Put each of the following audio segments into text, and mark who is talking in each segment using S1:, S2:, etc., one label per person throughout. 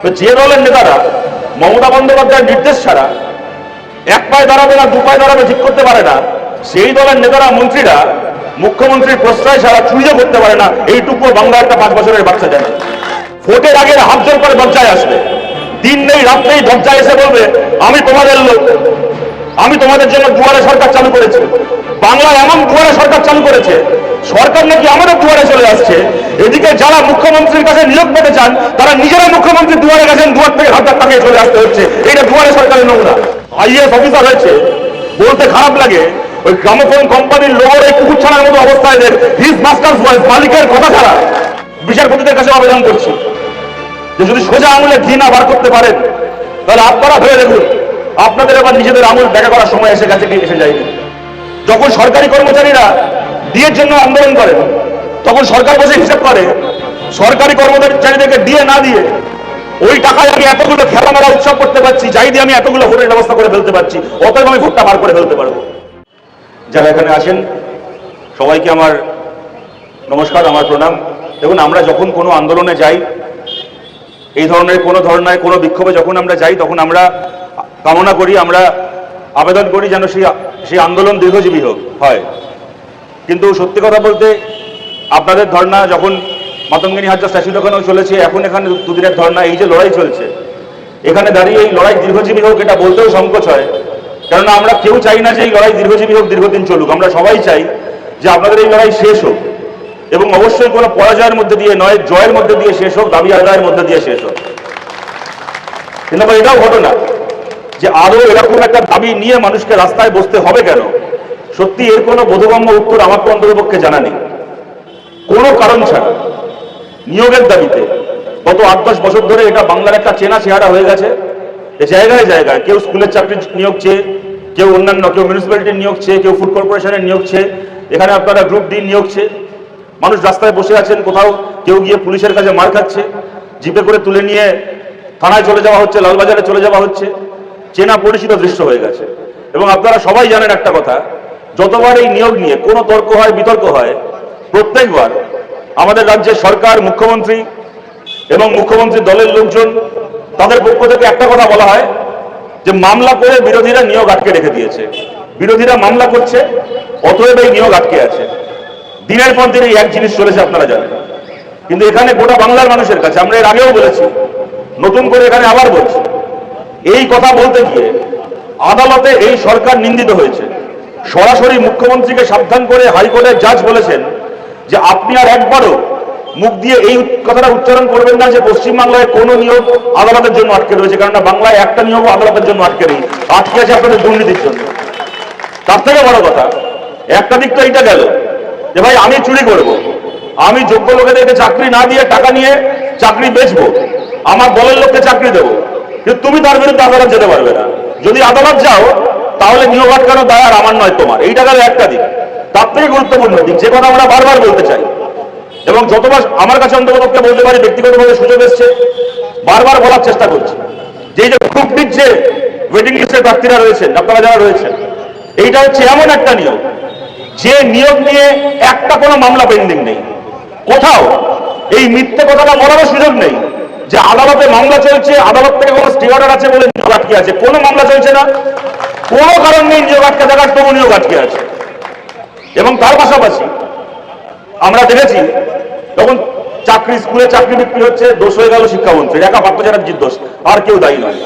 S1: যে দলের নেতারা মমতা বন্দ্যোপাধ্যায়ের নির্দেশ ছাড়া এক পায়ে দাঁড়াবে না, দু পায়ে দাঁড়াবে ঠিক করতে পারে না, সেই দলের নেতারা, মন্ত্রীরা মুখ্যমন্ত্রীর প্রশ্রয় ছাড়া চুরিও করতে পারে না, এইটুকু বাংলা একটা পাঁচ বছরের বাচ্চা জানে। ভোটের আগে হাত জোর করে দরজায় আসবে। দিন নেই, রাত নেই, দরজায় এসে বলবে, আমি তোমাদের লোক। আমি তোমাদের জন্য দুয়ারে সরকার চালু করেছি। বাংলায় এমন দুয়ারে সরকার চালু করেছে। সরকার নাকি আমারও দুয়ারে চলে আসছে? এদিকে যারা মুখ্যমন্ত্রীর কাছে নিয়োগ পেতে চান, তারা নিজেরা মুখ্যমন্ত্রী দুয়ারে গেছেন, দুয়ার থেকে হাজার টাকায় চলে আসতে হচ্ছে। এটা দুয়ারে সরকারের নোংরা। আইএস অফিসার হয়েছে। বলতে খারাপ লাগে, ওই গ্রামোফোন কোম্পানির লোগোর এই কুকুর ছাড়ার মতো অবস্থায় হিজ মাস্টার মালিকের কথা ছাড়া বিচারপতিদের কাছে আবেদন করছি। যে যদি সোজা আঙুলে ঘি না বার করতে পারেন, তাহলে আপনারা ভেবে দেখুন, আপনাদের এবার নিজেদের আঙুল দেখা করার সময় এসে গেছে কি এসে যায়নি। যখন সরকারি কর্মচারীরা ডিএর জন্য আন্দোলন করে তখন সরকার বসে হিসাব করে। সরকারি কর্মচারীদেরকে দিয়ে না দিয়ে ওই টাকায় আমি এতগুলো খেলামেলা উৎসব করতে পারছি, যাই দিয়ে আমি এতগুলো ভোটের ব্যবস্থা করে ফেলতে পারছি, অতএব আমি ভোটটা বার করে ফেলতে পারব। যারা এখানে আছেন, সবাইকে আমার নমস্কার, আমার প্রণাম। দেখুন, আমরা যখন কোনো আন্দোলনে যাই, এই ধরনের কোনো ধরনের কোনো বিক্ষোভে যখন আমরা যাই, তখন আমরা কামনা করি, আমরা আবেদন করি যেন সেই সেই আন্দোলন দীর্ঘজীবী হোক, হয়। কিন্তু সত্যি কথা বলতে আপনাদের ধর্না যখন মাতঙ্গিনী হাজার স্ট্যাচু দোকানেও চলেছে, এখন এখানে দুদিনের ধর্না এই যে লড়াই চলছে, এখানে দাঁড়িয়ে এই লড়াই দীর্ঘজীবী হোক, এটা বলতেও সংকোচ হয়। কেননা আমরা কেউ চাই না যে এই লড়াই দীর্ঘজীবী হোক, দীর্ঘদিন চলুক। আমরা সবাই চাই যে আপনাদের এই লড়াই শেষ হোক এবং অবশ্যই কোনো পরাজয়ের মধ্যে দিয়ে নয়, জয়ের মধ্যে দিয়ে শেষ হোক, দাবি আদায়ের মধ্যে দিয়ে শেষ হোক। কিন্তু এটাও ঘটনা যে আরও এরকম একটা দাবি নিয়ে মানুষকে রাস্তায় বসতে হবে কেন? সত্যি এর কোনো বোধগম্য উত্তর আমার তো অন্ততপক্ষে জানা নেই। কোনো কারণ ছাড়া। নিয়োগের দাবিতে গত আট দশ বছর ধরে এটা বাংলার একটা চেনা চেহারা হয়ে গেছে। জায়গায় জায়গায় কেউ স্কুলের চাকরি নিয়োগ চেয়ে, কেউ অন্যান্য, কেউ মিউনিসিপ্যালিটির নিয়োগ চেয়ে, কেউ ফুড কর্পোরেশনের নিয়োগ চেয়ে, এখানে আপনারা গ্রুপ ডি নিয়োগ চেয়ে, মানুষ রাস্তায় বসে আছেন কোথাও, কেউ গিয়ে পুলিশের কাছে মার খাচ্ছে, জিপে করে তুলে নিয়ে থানায় চলে যাওয়া হচ্ছে, লালবাজারে চলে যাওয়া হচ্ছে, চেনা পরিচিত দৃশ্য হয়ে গেছে। এবং আপনারা সবাই জানেন একটা কথা, যতবার এই নিয়োগ নিয়ে কোনো তর্ক হয়, বিতর্ক হয় প্রত্যেকবার আমাদের রাজ্যের সরকার, মুখ্যমন্ত্রী এবং মুখ্যমন্ত্রী দলের লোকজন তাদের পক্ষ থেকে একটা কথা বলা হয় যে মামলা করে বিরোধীরা নিয়োগ আটকে রেখে দিয়েছে। বিরোধীরা মামলা করছে, অতএব এই নিয়োগ আটকে আছে। দিনের পর দিন এক জিনিস চলেছে, আপনারা জানেন। কিন্তু এখানে গোটা বাংলার মানুষের কাছে, আমরা এর আগেও বলেছি, নতুন করে এখানে আবার বলছি, এই কথা বলতে গিয়ে আদালতে এই সরকার নিন্দিত হয়েছে। সরাসরি মুখ্যমন্ত্রীকে সাবধান করে হাইকোর্টের জাজ বলেছেন যে আপনি আর একবারও মুখ দিয়ে এই কথাটা উচ্চারণ করবেন না যে পশ্চিমবাংলায় কোনো নিয়োগ আদালতের জন্য আটকে রয়েছে, কেননা বাংলায় একটা নিয়োগ আদালতের জন্য আটকে নেই। আটকে আছে আপনাদের দুর্নীতির জন্য। তার থেকে বড় কথা, একটা দিক তো এইটা গেল যে ভাই আমি চুরি করব। আমি যোগ্য লোকেদেরকে চাকরি না দিয়ে টাকা নিয়ে চাকরি বেচবো, আমার দলের লোককে চাকরি দেবো, কিন্তু তুমি তার বিরুদ্ধে আদালত যেতে পারবে না। যদি আদালত যাও, তাহলে নিয়োগ আটকানো দায় আর আমার নয় তোমার। এইটা গেল একটা দিক। তার থেকে গুরুত্বপূর্ণ দিক যে কথা আমরা বারবার বলতে চাই। এবং যতবার আমার কাছে অন্তর্গতকে বলতে পারি, ব্যক্তিগতভাবে সুযোগ এসছে, বারবার বলার চেষ্টা করছি। যে যে ডির যে ওয়েটিং লিস্টের প্রার্থীরা রয়েছেন, আপনারা যারা রয়েছেন, এইটা হচ্ছে এমন একটা নিয়োগ যে নিয়োগ নিয়ে একটা কোনো মামলা পেন্ডিং নেই। কোথাও এই মিথ্যে কথাটা বলারও সুযোগ নেই, যে আদালতে মামলা চলছে, আদালত থেকে কোনো স্টে অর্ডার আছে বলে নিয়োগ আটকে আছে। কোনো মামলা চলছে না। কোনো কারণ নেই নিয়োগ আটকে থাকার, তবু নিয়োগ আটকে আছে। এবং তার পাশাপাশি আমরা দেখেছি তখন চাকরি স্কুলে চাকরি বিক্রি হচ্ছে, দোষ হয়ে গেল শিক্ষামন্ত্রীর একা পার্থ চ্যাটার্জির দোষ, আর কেউ দায়ী নয়।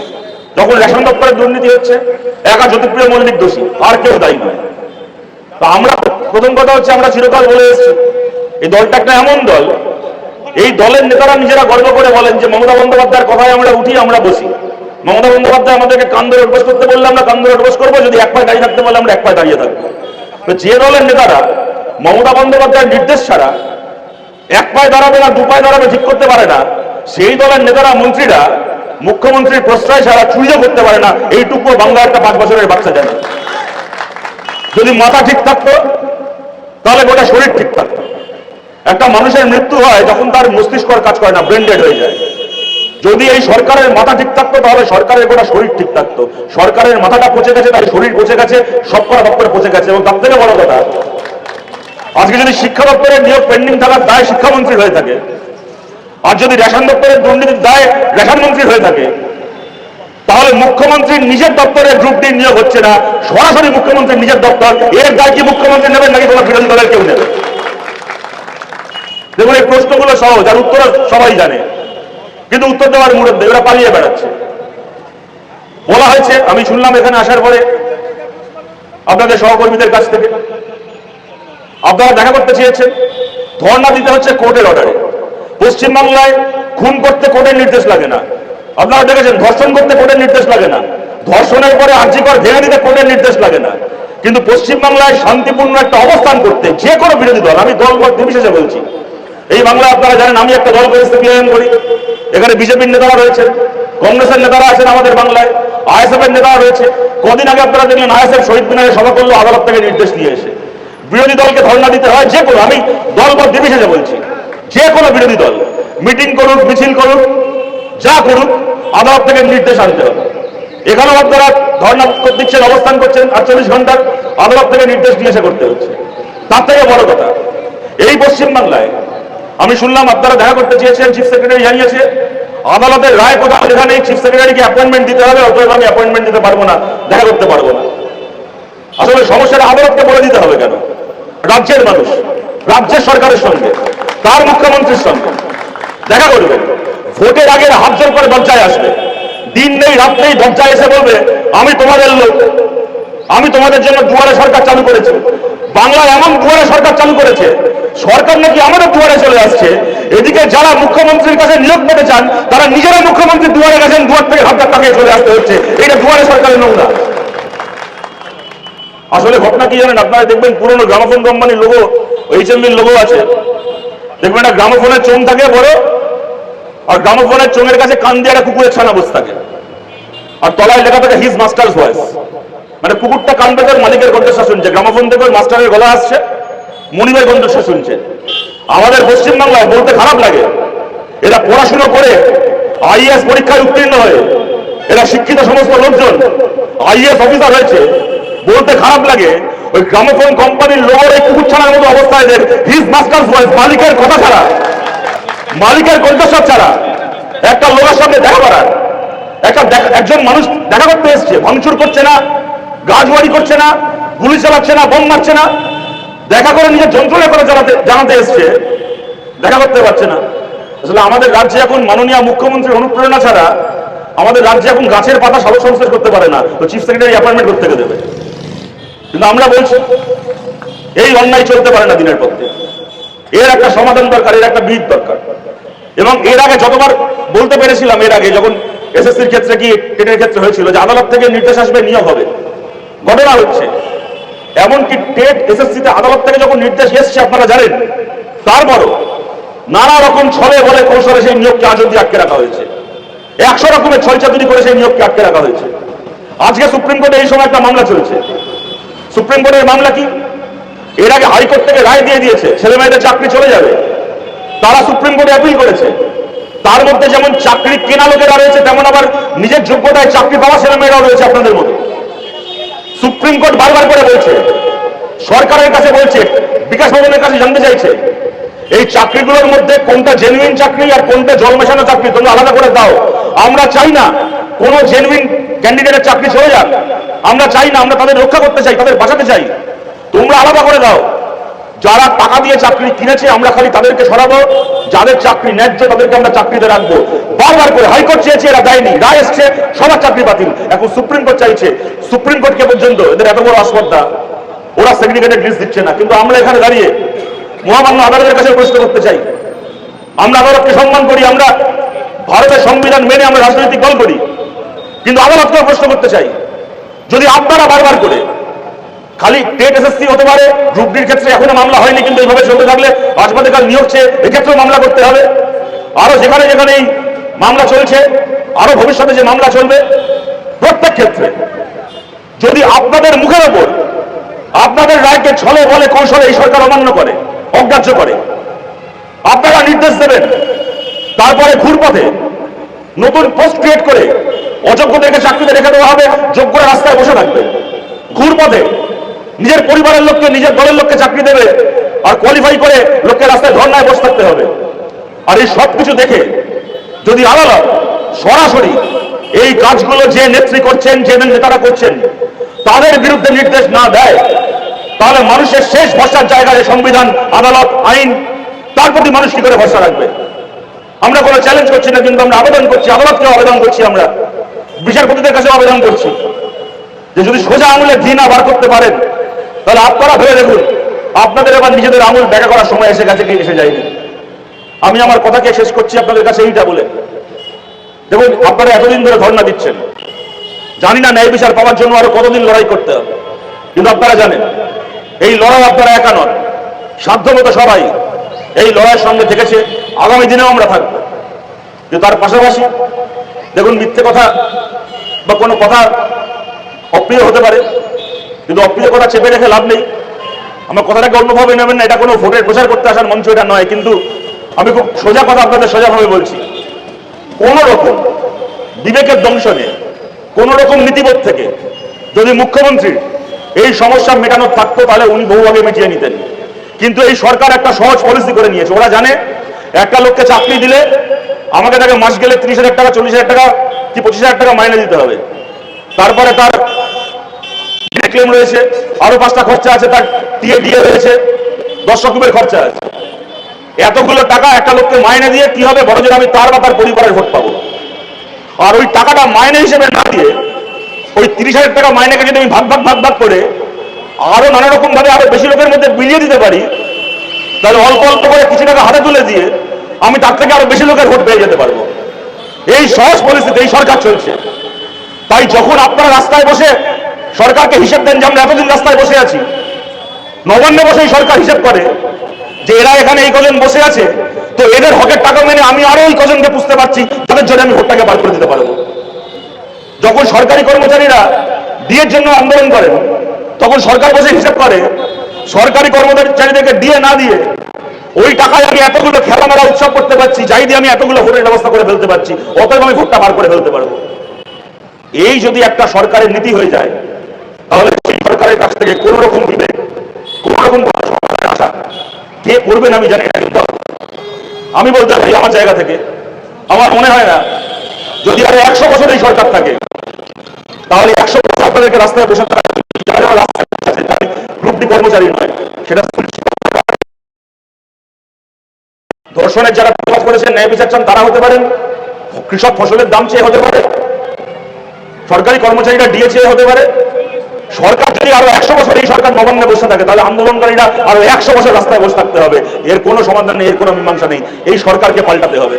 S1: যখন রেশন দপ্তরের দুর্নীতি হচ্ছে, একা জ্যোতিপ্রিয় মল্লিক দোষী, আর কেউ দায়ী নয়। তা আমরা, প্রথম কথা হচ্ছে আমরা চিরকাল বলে এসেছি, এই দলটা একটা এমন দল, এই দলের নেতারা নিজেরা গর্ব করে বলেন যে মমতা বন্দ্যোপাধ্যায়ের কথায় আমরা উঠি, আমরা বসি। মমতা বন্দ্যোপাধ্যায় আমাদেরকে কান ধরে অভ্যাস করতে বললে আমরা কান ধরে অভ্যাস করব, যদি এক পায়ে দাঁড়িয়ে থাকতে বলে আমরা এক পায়ে দাঁড়িয়ে থাকব। তো যে দলের নেতারা মমতা বন্দ্যোপাধ্যায়ের নির্দেশ ছাড়া এক পায়ে দাঁড়াবে না, দু পায়ে দাঁড়াবে ঠিক করতে পারে না, সেই দলের নেতারা, মন্ত্রীরা মুখ্যমন্ত্রীর প্রশ্রয় ছাড়া চুরিও করতে পারে না, এইটুকু বাংলা একটা পাঁচ বছরের বাচ্চা জানে। যদি মাথা ঠিক থাকতো, তাহলে গোটা শরীর ঠিক থাকতো। একটা মানুষের মৃত্যু হয়, যখন তার মস্তিষ্ক কাজ করে না ব্রেন্ডেড হয়ে যায়। যদি এই সরকারের মাথা ঠিক থাকতো, তাহলে সরকারের গোটা শরীর ঠিক থাকতো। সরকারের মাথাটা পচে গেছে তার শরীর পচে গেছে, সব করা দপ্তরে পচে গেছে। এবং তার থেকে বড় কথা, আজকে যদি শিক্ষা দপ্তরের নিয়োগ পেন্ডিং থাকার দায় শিক্ষামন্ত্রী হয়ে থাকে, আর যদি রেশন দপ্তরের দুর্নীতির দায় রেশন মন্ত্রী হয়ে থাকে, তাহলে মুখ্যমন্ত্রীর নিজের দপ্তরে গ্রুপ ডি নিয়োগ হচ্ছে না। সরাসরি মুখ্যমন্ত্রীর নিজের দপ্তর, এর দায় কি মুখ্যমন্ত্রী নেবেন নাকি তোমার বিরোধী দলের কেউ নেবে? দেখুন, এই প্রশ্নগুলো সহজ আর উত্তর সবাই জানে। কিন্তু উত্তর দেওয়ার মুরব্বী, এরা পালিয়ে বেড়াচ্ছে। বলা হয়েছে, আমি শুনলাম এখানে আসার পরে আপনাদের সহকর্মীদের কাছ থেকে। আপনারা দেখা করতে চেয়েছেন, ধর্ণা দিতে হচ্ছে কোর্টের অর্ডারে পশ্চিমবাংলায় খুন করতে কোর্টের নির্দেশ লাগে না। আপনারা দেখেছেন, ধর্ষণ করতে কোর্টের নির্দেশ লাগে না। ধর্ষণের পরে আর্যিকর ভেঙে দিতে কোর্টের নির্দেশ লাগে না। কিন্তু পশ্চিমবাংলায় শান্তিপূর্ণ একটা অবস্থান করতে যে কোনো বিরোধী দল, আমি দল নির্বিশেষে বলছি এই বাংলা আপনারা জানেন, আমি একটা দল করে সিপিআইএম করি। এখানে বিজেপির নেতারা রয়েছেন, কংগ্রেসের নেতারা আছেন আমাদের বাংলায় আইএসএফ এর নেতারা রয়েছে। কদিন আগে আপনারা দেখলেন, আইএসএফ শহীদ মিনারে সভা করল, আদালত থেকে নির্দেশ নিয়ে এসে। বিরোধী দলকে ধর্ণা দিতে হয়, যে কোনো আমি দল বা নির্বিশেষে বলছি, যে কোনো বিরোধী দল, মিটিং করুক, মিছিল করুক, যা করুক, আদালত থেকে নির্দেশ আনতে হবে। এখানেও আপনারা ধর্ণা দিচ্ছেন, অবস্থান করছেন, আটচল্লিশ ঘণ্টার আদালত থেকে নির্দেশ নিয়ে এসে করতে হচ্ছে। তার থেকে বড় কথা, এই পশ্চিমবাংলায় আমি শুনলাম আপনারা দেখা করতে চেয়েছেন চিফ সেক্রেটারি জানিয়েছে। আদালতের রায় কোথাও যেখানে চিফ সেক্রেটারিকে অ্যাপয়েন্টমেন্ট দিতে হবে, অতএব আমি অ্যাপয়েন্টমেন্ট দিতে পারব না, দেখা করতে পারব না। আসলে সমস্যাটা আদালতকে বলে দিতে হবে কেন? রাজ্যের মানুষ, রাজ্যের সরকারের সঙ্গে, তার মুখ্যমন্ত্রীর সঙ্গে, দেখা করবে। ভোটের আগে হাত জোর করে দরজায় আসবে। দিন নেই, রাত নেই, দরজায় এসে বলবে, আমি তোমাদের লোক, আমি তোমাদের জন্য দুয়ারে সরকার চালু করেছি। বাংলায় এমন দুয়ারে সরকার চালু করেছে, সরকার নাকি আমাদের দুয়ারে চলে আসছে, এদিকে যারা মুখ্যমন্ত্রীর কাছে নিয়োগ পেতে চান, তারা নিজেরা মুখ্যমন্ত্রীর দুয়ারে গেছেন, দুয়ার থেকে হাত তাকিয়ে চলে আসতে হচ্ছে। এটা দুয়ারে সরকারের নোংরা। আসলে ঘটনা কি জানেন, আপনারা দেখবেন পুরনো গ্রামোফোন কোম্পানির লোগো এইচএমবির লোগো আছে। দেখবেন একটা গ্রামোফোনের চোং থাকে বড়, আর গ্রামোফোনের চোঙের কাছে কান দিয়ে একটা কুকুরের ছানা বসে থাকে। আর তলায় লেখা থাকে হিজ মাস্টার্স ভয়েস মানে পুকুরটা কান পেতে মালিকের কণ্ঠস্বর শুনছে, গ্রামোফোন থেকে মাস্টারের গলা আসছে মনিবের কণ্ঠস্বর শুনছে। আমাদের পশ্চিমবাংলায় বলতে খারাপ লাগে। এরা পড়াশুনো করে আইএস পরীক্ষায় উত্তীর্ণ হয়ে, এরা শিক্ষিত সমস্ত লোকজন আইএস অফিসার হয়েছে। বলতে খারাপ লাগে, ওই গ্রামোফোন কোম্পানির লোগোর এই কুকুর ছাড়ার মতো অবস্থায় এদের। হিজ মাস্টার্স ভয়েস মালিকের কথা ছাড়া। মালিকের কণ্ঠস্বর ছাড়া। একটা লোকের সামনে দেখা করার। একটা একজন মানুষ দেখা করতে এসছে, ভাঙচুর করছে না? গাছবাড়ি করছে না, গুলি চালাচ্ছে না, বোম মারছে না, দেখা করে নিজের যন্ত্রণা করে জানাতে জানাতে এসছে, দেখা করতে পারছে না। আসলে আমাদের রাজ্যে এখন মাননীয় মুখ্যমন্ত্রীর অনুপ্রেরণা ছাড়া আমাদের রাজ্যে এখন গাছের পাতা সালোক সংশ্লেষ করতে পারে না, তো চিফ সেক্রেটারি অ্যাপয়েন্টমেন্ট করতে দেবে? কিন্তু আমরা বলছি, এই অন্যায় চলতে পারে না দিনের দিন এর একটা সমাধান দরকার, এর একটা বিদ দরকার। এবং এর আগে যতবার বলতে পেরেছিলাম এর আগে, যখন এসএসসির ক্ষেত্রে কি, টেটের ক্ষেত্রে হয়েছিল, যে আদালত থেকে নির্দেশ আসবে, নিয়োগ হবে। ঘটনা হচ্ছে, এমনকি টেট এসএসসিতে আদালত থেকে যখন নির্দেশ এসছে, আপনারা জানেন, তারপরও নানা রকম ছলে বলে কৌশলে সেই নিয়োগকে আজ অব্দি আটকে রাখা হয়েছে। একশো রকমের ছয় চাতুরি করে সেই নিয়োগকে আটকে রাখা হয়েছে। আজকে সুপ্রিম কোর্টে এই সময় একটা মামলা চলছে। সুপ্রিম কোর্টের মামলা কি? এর আগে হাইকোর্ট থেকে রায় দিয়ে দিয়েছে ছেলে মেয়েদের চাকরি চলে যাবে। তারা সুপ্রিম কোর্টে অ্যাপিল করেছে। তার মধ্যে যেমন চাকরি কেনা লোকেরা রয়েছে, তেমন আবার নিজের যোগ্যতায় চাকরি পাওয়া ছেলে মেয়েরাও রয়েছে আপনাদের মতো সুপ্রিম কোর্ট বারবার করে বলছে, সরকারের কাছে বলছে, বিকাশ ভবনের কাছে জানতে চাইছে, এই চাকরিগুলোর মধ্যে কোনটা জেনুইন চাকরি আর কোনটা জল মেশানো চাকরি, তোমরা আলাদা করে দাও। আমরা চাই না কোনো জেনুইন ক্যান্ডিডেটের চাকরি চলে যাক। আমরা চাই না আমরা তাদের রক্ষা করতে চাই, তাদের বাঁচাতে চাই। তোমরা আলাদা করে দাও। যারা টাকা দিয়ে চাকরি কিনেছে, আমরা খালি তাদেরকে সরাবো। যাদের চাকরি ন্যায্য, তাদেরকে আমরা চাকরিতে রাখব। বারবার করে হাইকোর্ট চেয়েছে, এরা দেয়নি। রায় এসছে, সবার চাকরি বাতিল। এখন সুপ্রিম কোর্ট চাইছে, সুপ্রিম কোর্ট কোর্টকে পর্যন্ত এদের এত বড় আসপর্দা ওরা সেগ্রিগেটেড লিস্ট দিচ্ছে না। কিন্তু আমরা এখানে দাঁড়িয়ে মহামান্য আদালতের কাছে প্রশ্ন করতে চাই। আমরা আদালতকে সম্মান করি, আমরা ভারতের সংবিধান মেনে আমরা রাজনৈতিক দল করি। কিন্তু আদালতকেও প্রশ্ন করতে চাই। যদি আপনারা বারবার করে খালি টেট এসএসসি হতে পারে, গ্রুপ ডির ক্ষেত্রে এখনও মামলা হয়নি কিন্তু এইভাবে চলতে থাকলে কাল নিয়োগ চেয়ে এক্ষেত্রেও মামলা করতে হবে। আরও যেখানে যেখানে এই মামলা চলছে, আরও ভবিষ্যতে যে মামলা চলবে, প্রত্যেক ক্ষেত্রে যদি আপনাদের মুখের ওপর, আপনাদের রায়কে ছলে বলে কৌশলে এই সরকার অমান্য করে, অগ্রাহ্য করে, আপনারা নির্দেশ দেবেন, তারপরে ঘুরপথে নতুন পোস্ট ক্রিয়েট করে অযোগ্যদেরকে চাকরিতে রেখে দেওয়া হবে, যোগ্যরা রাস্তায় বসে থাকবে। ঘুরপথে নিজের পরিবারের লোককে, নিজের দলের লোককে চাকরি দেবে আর কোয়ালিফাই করে লোককে রাস্তায় ধর্নায় বসে থাকতে হবে। আর এই সব কিছু দেখে যদি আদালত সরাসরি এই কাজগুলো যে নেত্রী করছেন, যে নেতারা করছেন, তাদের বিরুদ্ধে নির্দেশ না দেয়, তাহলে মানুষের শেষ ভরসার জায়গায় সংবিধান, আদালত, আইন, তার প্রতি মানুষ কি করে ভরসা রাখবে? আমরা কোনো চ্যালেঞ্জ করছি না, কিন্তু আমরা আবেদন করছি আদালতকে আবেদন করছি আমরা। বিচারপতিদের কাছে আবেদন করছি যে যদি সোজা আঙুলে ঘি না বার করতে পারেন তাহলে আপনারা ভেবে দেখুন, আপনাদের এবার নিজেদের আঙুল দেখা করার সময় এসে গেছে কি এসে যায়নি। আমি আমার কথাকে শেষ করছি, আপনাদের কাছে এইটা বলে। দেখুন, আপনারা এতদিন ধরে ধর্ণা দিচ্ছেন। জানি না ন্যায় বিচার পাওয়ার জন্য আরও কতদিন লড়াই করতে হবে। কিন্তু আপনারা জানেন, এই লড়াই আপনারা একা নন। সাধ্যমতো সবাই এই লড়াইয়ের সঙ্গে থেকেছে, আগামী দিনেও আমরা থাকব। কিন্তু তার পাশাপাশি, দেখুন, মিথ্যে কথা বা কোনো কথা অপ্রিয় হতে পারে। কিন্তু অপ্রিয় কথা চেপে রেখে লাভ নেই। আমার কথাটাকে অন্যভাবে নেবেন না, এটা কোনো ভোটের প্রচার করতে আসার মঞ্চ, এটা নয়, কিন্তু আমি খুব সোজা কথা আপনাদের সোজাভাবে বলছি। কোন রকম বিবেকের দংশনে কোন রকম নীতিবোধ থেকে যদি মুখ্যমন্ত্রী এই সমস্যা মেটানোর থাকতো, তাহলে উনি বহুভাবে মিটিয়ে নিতেন। কিন্তু এই সরকার একটা সহজ পলিসি করে নিয়েছে। ওরা জানে, একটা লোককে চাকরি দিলে আমাকে তাকে মাস গেলে ত্রিশ হাজার টাকা, চল্লিশ হাজার টাকা কি পঁচিশ হাজার টাকা মাইনে দিতে হবে। তারপরে তার ক্লেম রয়েছে, আরও পাঁচটা খরচা আছে, তার টিএ রয়েছে, দশ রকমের খরচা আছে। এতগুলো টাকা একটা লোককে মাইনে দিয়ে কি হবে? বড় আমি তার বা তার পরিবারের ভোট পাবো। আর ওই টাকাটা মাইনে হিসেবে না দিয়ে ওই তিরিশ হাজার টাকা মাইনেকে যদি আমি ভাগ ভাগ ভাগ ভাগ করে আরও নানা রকম ভাবে আরও বেশি লোকের মধ্যে বিলিয়ে দিতে পারি, তাহলে অল্প অল্প করে কিছু টাকা হাতে তুলে দিয়ে আমি তার থেকে আরও বেশি লোকের ভোট পেয়ে যেতে পারব। এই সহজ পরিস্থিতি, এই সরকার চলছে। তাই যখন আপনারা রাস্তায় বসে সরকারকে হিসেব দেন যে আমরা এতদিন রাস্তায় বসে আছি। নবান্নে বসেই সরকার হিসেব করে যে এরা এখানে এই কজন বসে আছে, তো এদের হকের টাকা মেনে আমি আরও এই কজনকে বুঝতে পারছি তাদের জন্য আমি ভোটটাকে বার করে দিতে পারব। যখন সরকারি কর্মচারীরা ডিএর জন্য আন্দোলন করেন, তখন সরকার বসে হিসেব করে, সরকারি কর্মচারীদেরকে ডিএ না দিয়ে ওই টাকায় আমি এতগুলো খেলা খেলামেলা উৎসব করতে পারছি, যাই দিয়ে আমি এতগুলো ভোটের ব্যবস্থা করে ফেলতে পারছি, অতএব আমি ভোটটা বার করে ফেলতে পারব। এই যদি একটা সরকারের নীতি হয়ে যায় তাহলে সরকারের কাছ থেকে কোন রকম বিবেক কোন রকম আশা কে করবেন আমি জানি না কিন্তু আমি বলতে পারি আমার জায়গা থেকে আমার মনে হয় না যদি আরও একশো বছর এই সরকার থাকে তাহলে একশো বছর আপনাদেরকে রাস্তায় বসে থাকা যারা রাস্তায় বসে আছে, যারা গ্রুপ ডি কর্মচারী নয় সেটা ধর্ষণের যারা প্রতিবাদ করেছেন ন্যায় বিচার চান তারা হতে পারেন কৃষক ফসলের দাম চেয়ে হতে পারে সরকারি কর্মচারীরা ডিএ চেয়ে হতে পারে সরকার যদি আরও একশো বছর এই সরকার নবান্নে বসে থাকে, তাহলে আন্দোলনকারীরা আরও একশো বছর রাস্তায় বসে থাকতে হবে। এর কোনো সমাধান নেই, এর কোনো মীমাংসা নেই। এই সরকারকে পাল্টাতে হবে।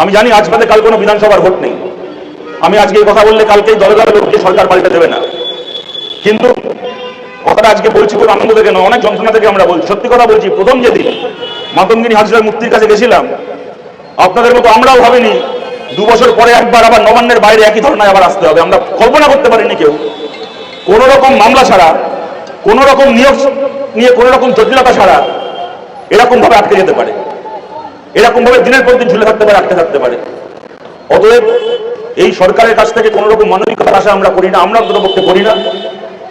S1: আমি জানি আজ বাদে কাল কোনো বিধানসভার ভোট নেই। আমি আজকে এই কথা বললে কালকে দলে দলে লোককে সরকার পাল্টে দেবে না। কিন্তু কথাটা আজকে বলছি খুব আনন্দ থেকে নয়, অনেক যন্ত্রণা থেকে আমরা বলছি। সত্যি কথা বলছি, প্রথম যেদিন মাতঙ্গিনী হাজরার মুক্তির কাছে গেছিলাম, আপনাদের মতো আমরাও ভাবিনি, দু বছর পরে একবার আবার নবান্নের বাইরে একই ধরনের আবার আসতে হবে। আমরা কল্পনা করতে পারিনি কেউ। কোন রকম মামলা ছাড়া কোন রকম নিয়োগ নিয়ে কোন রকম জটিলতা ছাড়া এরকম ভাবে আটকে যেতে পারে। এরকম ভাবে দিনের পর দিন ঝুলে থাকতে পারে, আটকে থাকতে পারে। অতএব এই সরকারের কাছ থেকে কোন রকম মানবিকতার আশা আমরা করি না, আমরা অন্তত পক্ষে করি না।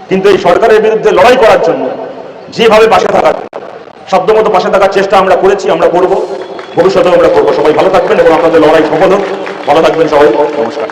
S1: কিন্তু এই সরকারের বিরুদ্ধে লড়াই করার জন্য, যেভাবে পাশে থাকার শব্দমতো পাশে থাকার চেষ্টা আমরা করেছি, আমরা করব। ভবিষ্যতেও আমরা করব। সবাই ভালো থাকবেন এবং আপনাদের লড়াই সফল হোক। ভালো থাকবেন সবাই, নমস্কার।